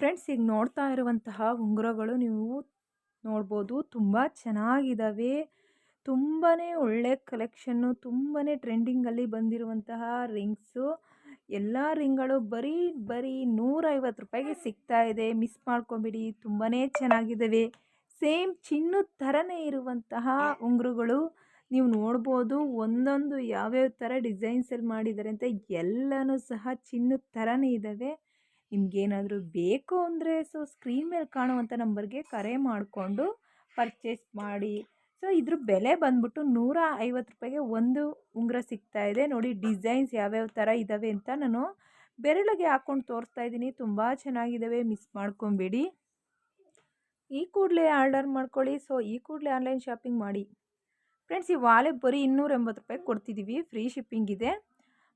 Friends, ಈಗ ನೋಡ್ತಾ ಇರುವಂತಹ ಉಂಗುರಗಳು ನೀವು ನೋಡ್ಬೋದು ತುಂಬ ಚೆನ್ನಾಗಿದ್ದಾವೆ ತುಂಬಾ ಒಳ್ಳೆ ಕಲೆಕ್ಷನ್ನು ತುಂಬಾ ಟ್ರೆಂಡಿಂಗಲ್ಲಿ ಬಂದಿರುವಂತಹ ರಿಂಗ್ಸು ಎಲ್ಲ ರಿಂಗ್ಗಳು ಬರೀ ಬರೀ ನೂರೈವತ್ತು ರೂಪಾಯಿಗೆ ಸಿಗ್ತಾ ಇದೆ. ಮಿಸ್ ಮಾಡ್ಕೊಬಿಡಿ ತುಂಬಾ ಚೆನ್ನಾಗಿದ್ದಾವೆ ಸೇಮ್ ಚಿನ್ನದ ಥರನೇ ಇರುವಂತಹ ಉಂಗುರುಗಳು ನೀವು ನೋಡ್ಬೋದು. ಒಂದೊಂದು ಯಾವ್ಯಾವ ಥರ ಡಿಸೈನ್ಸಲ್ಲಿ ಮಾಡಿದ್ದಾರೆ ಅಂತ ಎಲ್ಲನೂ ಸಹ ಚಿನ್ನದ ಥರನೇ ಇದ್ದಾವೆ ನಿಮಗೇನಾದರೂ ಬೇಕು ಅಂದರೆ ಸೊ ಸ್ಕ್ರೀನ್ ಮೇಲೆ ಕಾಣುವಂಥ ನಂಬರ್ಗೆ ಕರೆ ಮಾಡಿಕೊಂಡು ಪರ್ಚೇಸ್ ಮಾಡಿ. ಸೊ ಇದ್ರ ಬೆಲೆ ಬಂದ್ಬಿಟ್ಟು ನೂರ ಐವತ್ತು ರೂಪಾಯಿಗೆ ಒಂದು ಉಂಗುರ ಸಿಗ್ತಾ ಇದೆ. ನೋಡಿ ಡಿಸೈನ್ಸ್ ಯಾವ್ಯಾವ ಥರ ಇದ್ದಾವೆ ಅಂತ ನಾನು ಬೆರಳಿಗೆ ಹಾಕ್ಕೊಂಡು ತೋರಿಸ್ತಾ ಇದ್ದೀನಿ. ತುಂಬ ಚೆನ್ನಾಗಿದ್ದಾವೆ ಮಿಸ್ ಮಾಡ್ಕೊಬೇಡಿ. ಈ ಕೂಡಲೇ ಆರ್ಡರ್ ಮಾಡ್ಕೊಳ್ಳಿ. ಸೊ ಈ ಕೂಡಲೇ ಆನ್ಲೈನ್ ಶಾಪಿಂಗ್ ಮಾಡಿ. ಫ್ರೆಂಡ್ಸ್, ಈ ವಾಲೆ ಬರೀ ಇನ್ನೂರ ಎಂಬತ್ತು ರೂಪಾಯಿ ಕೊಡ್ತಿದ್ದೀವಿ ಫ್ರೀ ಶಿಪ್ಪಿಂಗ್ ಇದೆ.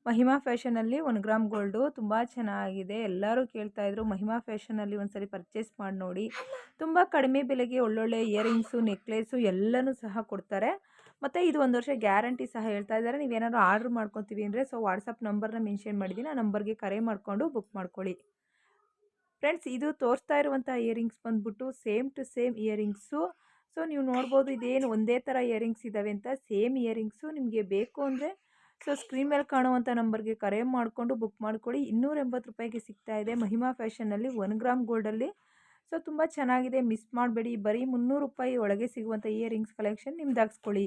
ಮಹಿಮಾ ಫ್ಯಾಷನಲ್ಲಿ ಒಂದು ಗ್ರಾಮ್ ಗೋಲ್ಡು ತುಂಬ ಚೆನ್ನಾಗಿದೆ. ಎಲ್ಲರೂ ಕೇಳ್ತಾಯಿದ್ರು ಮಹಿಮಾ ಫ್ಯಾಷನಲ್ಲಿ ಒಂದ್ಸರಿ ಪರ್ಚೇಸ್ ಮಾಡಿ ನೋಡಿ. ತುಂಬ ಕಡಿಮೆ ಬೆಲೆಗೆ ಒಳ್ಳೊಳ್ಳೆ ಇಯರಿಂಗ್ಸು, ನೆಕ್ಲೇಸು ಎಲ್ಲನೂ ಸಹ ಕೊಡ್ತಾರೆ. ಮತ್ತು ಇದು ಒಂದು ವರ್ಷ ಗ್ಯಾರಂಟಿ ಸಹ ಹೇಳ್ತಾ ಇದ್ದಾರೆ. ನೀವೇನಾದ್ರು ಆರ್ಡ್ರ್ ಮಾಡ್ಕೊತೀವಿ ಅಂದರೆ ಸೊ ವಾಟ್ಸಪ್ ನಂಬರ್ನ ಮೆನ್ಷನ್ ಮಾಡಿದ್ದೀನಿ ಆ ನಂಬರ್ಗೆ ಕರೆ ಮಾಡಿಕೊಂಡು ಬುಕ್ ಮಾಡ್ಕೊಳ್ಳಿ. ಫ್ರೆಂಡ್ಸ್, ಇದು ತೋರಿಸ್ತಾ ಇರುವಂಥ ಇಯರಿಂಗ್ಸ್ ಬಂದ್ಬಿಟ್ಟು same to same earrings. So ನೀವು ನೋಡ್ಬೋದು ಇದೇನು ಒಂದೇ ಥರ ಇಯರಿಂಗ್ಸ್ ಇದ್ದಾವೆ ಅಂತ. ಸೇಮ್ ಇಯರಿಂಗ್ಸು ನಿಮಗೆ ಬೇಕು ಅಂದರೆ ಸೊ, ಸ್ಕ್ರೀನ್ ಮೇಲೆ ಕಾಣುವಂಥ ನಂಬರ್ಗೆ ಕರೆ ಮಾಡಿಕೊಂಡು ಬುಕ್ ಮಾಡ್ಕೊಳ್ಳಿ ಇನ್ನೂರ ಎಂಬತ್ತು ರೂಪಾಯಿಗೆ ಸಿಗ್ತಾ ಇದೆ ಮಹಿಮಾ ಫ್ಯಾಷನಲ್ಲಿ ಒನ್ ಗ್ರಾಮ್ ಗೋಲ್ಡಲ್ಲಿ. ಸೊ, ತುಂಬ ಚೆನ್ನಾಗಿದೆ. ಮಿಸ್ ಮಾಡಬೇಡಿ. ಬರೀ ಮುನ್ನೂರು ರೂಪಾಯಿ ಒಳಗೆ ಸಿಗುವಂಥ ಇಯರಿಂಗ್ಸ್ ಕಲೆಕ್ಷನ್ ನಿಮ್ದು ಹಾಕ್ಸ್ಕೊಳ್ಳಿ